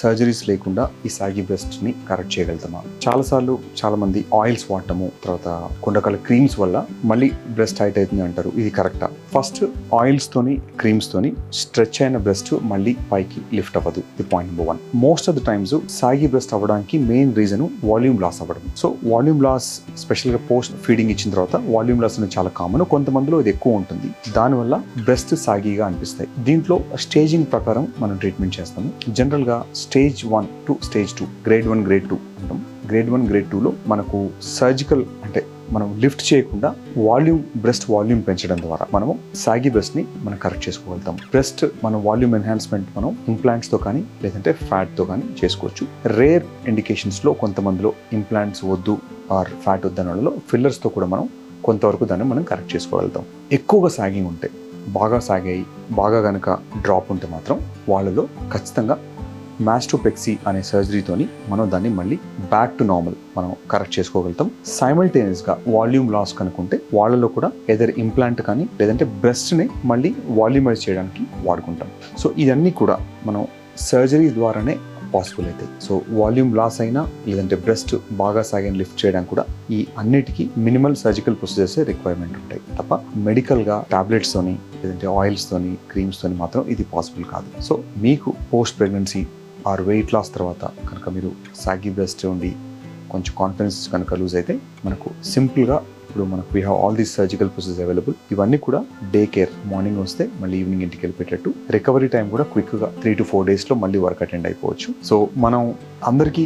Surgeries లేకుండా ఈ సాగి బ్రెస్ట్ని కరెక్ట్ చేయగలుగుతామా చాలాసార్లు చాలా మంది ఆయిల్స్ వాడటము తర్వాత కొన్ని రకాల క్రీమ్స్ వల్ల మళ్ళీ బ్రెస్ట్ హైట్ అవుతుంది అంటారు. ఇది కరెక్టా? ఫస్ట్ ఆయిల్స్ తోని క్రీమ్స్ తోని స్ట్రెచ్ అయిన బ్రెస్ట్ మళ్ళీ పైకి లిఫ్ట్ అవ్వదు. ఇది point number one. Most of the times సాగి బ్రెస్ట్ అవ్వడానికి మెయిన్ రీజన్ వాల్యూమ్ లాస్ అవ్వడం సో వాల్యూమ్ లాస్ స్పెషల్గా పోస్ట్ ఫీడింగ్ ఇచ్చిన తర్వాత వాల్యూమ్ లాస్ అనేది చాలా కామన్. కొంతమందిలో ఇది ఎక్కువ ఉంటుంది. దానివల్ల బ్రెస్ట్ సాగిగా అనిపిస్తాయి. దీంట్లో స్టేజింగ్ ప్రకారం మనం ట్రీట్మెంట్ చేస్తాము. జనరల్గా stage one two stage two grade one grade two అంటాం. గ్రేడ్ వన్ గ్రేడ్ టూలో మనకు సర్జికల్ అంటే మనం లిఫ్ట్ చేయకుండా వాల్యూమ్ బ్రెస్ట్ వాల్యూమ్ పెంచడం ద్వారా మనము సాగి బ్రెస్ట్ని మనం కరెక్ట్ చేసుకోగలుగుతాం. బ్రెస్ట్ మన వాల్యూమ్ ఎన్హాన్స్మెంట్ మనం ఇంప్లాంట్స్తో కానీ లేదంటే ఫ్యాట్తో కానీ చేసుకోవచ్చు. రేర్ ఇండికేషన్స్లో కొంతమందిలో ఇంప్లాంట్స్ వద్దు ఆర్ ఫ్యాట్ వద్దని వాళ్ళలో ఫిల్లర్స్తో కూడా మనం కొంతవరకు దాన్ని మనం కరెక్ట్ చేసుకోగలుగుతాం. ఎక్కువగా సాగింగ్ ఉంటే బాగా సాగాయి బాగా కనుక డ్రాప్ ఉంటే మాత్రం వాళ్ళలో ఖచ్చితంగా మాస్టోపెక్సీ అనే సర్జరీతోని మనం దాన్ని మళ్ళీ బ్యాక్ టు నార్మల్ మనం కరెక్ట్ చేసుకోగలుగుతాం. సైమల్టేనియస్గా వాల్యూమ్ లాస్ కనుకుంటే వాళ్ళలో కూడా ఎదర్ ఇంప్లాంట్ కానీ లేదంటే బ్రెస్ట్ని మళ్ళీ వాల్యూమైజ్ చేయడానికి వాడుకుంటాం. సో ఇవన్నీ కూడా మనం సర్జరీ ద్వారానే పాసిబుల్ అవుతాయి సో వాల్యూమ్ లాస్ అయినా లేదంటే బ్రెస్ట్ బాగా సాగిన లిఫ్ట్ చేయడానికి కూడా ఈ అన్నిటికీ మినిమల్ సర్జికల్ ప్రొసీజర్స్ రిక్వైర్మెంట్ ఉంటాయి. తప్ప మెడికల్గా టాబ్లెట్స్తోని లేదంటే ఆయిల్స్తోని క్రీమ్స్తోని మాత్రం ఇది పాసిబుల్ కాదు. సో మీకు post pregnancy or weight loss తర్వాత కనుక మీరు సాగి బెస్ట్ ఉండి కొంచెం కాన్ఫిడెన్స్ కనుక లూజ్ అయితే మనకు సింపుల్గా ఇప్పుడు మనకు we have all these surgical process available ఇవన్నీ కూడా డే కేర్ మార్నింగ్ వస్తే మళ్ళీ ఈవినింగ్ ఇంటికి వెళ్ళిపెట్టట్టు రికవరీ టైం కూడా క్విక్గా త్రీ టు ఫోర్ డేస్లో మళ్ళీ వర్క్ అటెండ్ అయిపోవచ్చు. సో మనం అందరికీ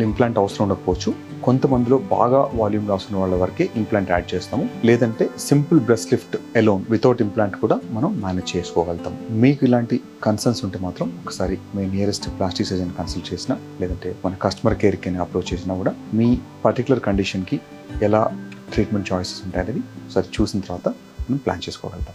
ఇంప్లాంట్ అవసరం ఉండకపోవచ్చు. కొంతమందిలో బాగా వాల్యూమ్ లాస్ ఉన్న వాళ్ళ వరకే ఇంప్లాంట్ యాడ్ చేస్తాము. లేదంటే simple breast lift alone without implant కూడా మనం మేనేజ్ చేసుకోగలుగుతాం. మీకు ఇలాంటి కన్సర్న్స్ ఉంటే మాత్రం ఒకసారి మీ నియరెస్ట్ ప్లాస్టిక్ సర్జన్ కన్సల్ట్ చేసినా లేదంటే మన కస్టమర్ కేర్కి అప్రోచ్ చేసినా కూడా మీ పర్టికులర్ కండిషన్కి ఎలా ట్రీట్మెంట్ చాయిసెస్ ఉంటాయనేది ఒకసారి చూసిన తర్వాత మనం ప్లాన్ చేసుకోగలుగుతాం.